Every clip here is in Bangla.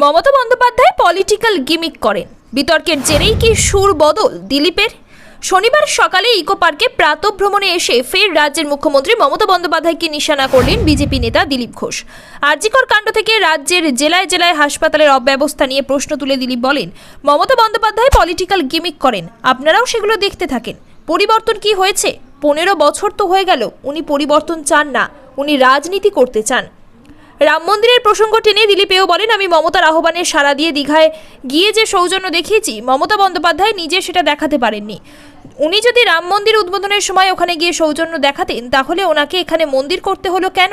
মমতা বন্দ্যোপাধ্যায় পলিটিক্যাল গিমিক করেন। বিতর্কের জেরেই কি সুর বদল দিলীপের? শনিবার সকালে ইকো পার্কে প্রাতভ্রমণে এসে ফের রাজ্যের মুখ্যমন্ত্রী মমতা বন্দ্যোপাধ্যায়কে নিশানা করলেন বিজেপি নেতা দিলীপ ঘোষ। আরজিকর কাণ্ড থেকে রাজ্যের জেলায় জেলায় হাসপাতালের অব্যবস্থা নিয়ে প্রশ্ন তুলে দিলীপ বলেন, মমতা বন্দ্যোপাধ্যায় পলিটিক্যাল গিমিক করেন, আপনারাও সেগুলো দেখতে থাকেন। পরিবর্তন কি হয়েছে? পনেরো বছর তো হয়ে গেল, উনি পরিবর্তন চান না, উনি রাজনীতি করতে চান। রাম মন্দিরের প্রসঙ্গ টেনে দিলীপেও বলেন, আমি মমতার আহ্বানে সাড়া দিয়ে দীঘায় গিয়ে যে সৌজন্য দেখিয়েছি, মমতা বন্দ্যোপাধ্যায় নিজে সেটা দেখাতে পারেননি। উনি যদি রাম মন্দির উদ্বোধনের সময় ওখানে গিয়ে সৌজন্য দেখাতেন, তাহলে ওনাকে এখানে মন্দির করতে হলো কেন?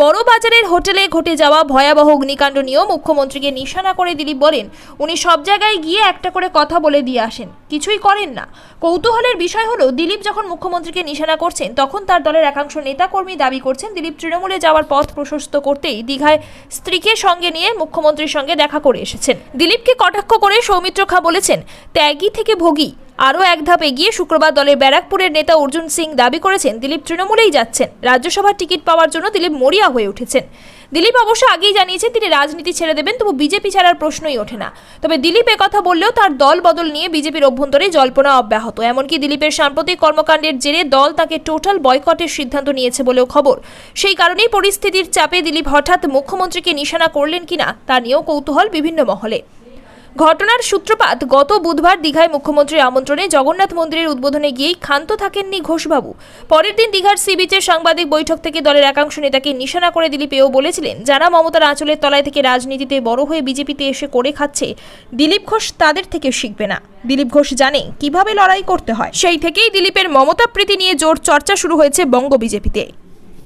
বড় বাজারের হোটেলে ঘটে যাওয়া ভয়াবহ অগ্নিকাণ্ড নিয়েও মুখ্যমন্ত্রীকে নিশানা করে দিলীপ বলেন, উনি সব জায়গায় গিয়ে একটা করে কথা বলে দিয়ে আসেন, কিছুই করেন না। কৌতূহলের বিষয় হলো, দিলীপ যখন মুখ্যমন্ত্রীকে নিশানা করছেন, তখন তার দলের একাংশ নেতাকর্মী দাবি করছেন, দিলীপ তৃণমূলে যাওয়ার পথ প্রশস্ত করতেই দীঘায় স্ত্রীকে সঙ্গে নিয়ে মুখ্যমন্ত্রীর সঙ্গে দেখা করে এসেছেন। দিলীপকে কটাক্ষ করে সৌমিত্র খা বলেছেন, ত্যাগী থেকে ভোগী আরও এক ধাপ এগিয়ে শুক্রবার দলের ব্যারাকপুরের নেতা অর্জুন সিং দাবি করেছেন, দিলীপ তৃণমূলেই যাচ্ছেন। রাজ্যসভার টিকিট পাওয়ার জন্য দিলীপ মরিয়া হয়ে উঠেছেন। দিলীপ অবশ্য আগেই জানিয়েছেন তিনি রাজনীতি ছেড়ে দেবেন, তবু বিজেপি ছাড়ার প্রশ্নই ওঠে না। তবে দিলীপ কথা বললেও তার দল বদল নিয়ে বিজেপির অভ্যন্তরে জল্পনা অব্যাহত। এমনকি দিলীপের সাম্প্রতিক কর্মকাণ্ডের জেরে দল তাকে টোটাল বয়কটের সিদ্ধান্ত নিয়েছে বলেও খবর। সেই কারণেই পরিস্থিতির চাপে দিলীপ হঠাৎ মুখ্যমন্ত্রীকে নিশানা করলেন কিনা, তা নিয়েও কৌতূহল বিভিন্ন মহলে। ঘটনার সূত্রপাত, গত বুধবার দীঘায় মুখ্যমন্ত্রীর আমন্ত্রণে জগন্নাথ মন্দিরের উদ্বোধনে গিয়েই ক্ষান্ত থাকেননি ঘোষবাবু। পরের দিন দীঘার সি বিচের সাংবাদিক বৈঠক থেকে দলের একাংশ নেতাকে নিশানা করে দিলীপ এও বলেছিলেন, যারা মমতার আঁচলের তলায় থেকে রাজনীতিতে বড় হয়ে বিজেপিতে এসে করে খাচ্ছে, দিলীপ ঘোষ তাদের থেকে শিখবে না। দিলীপ ঘোষ জানে কীভাবে লড়াই করতে হয়। সেই থেকেই দিলীপের মমতা প্রীতি নিয়ে জোর চর্চা শুরু হয়েছে বঙ্গ বিজেপিতে।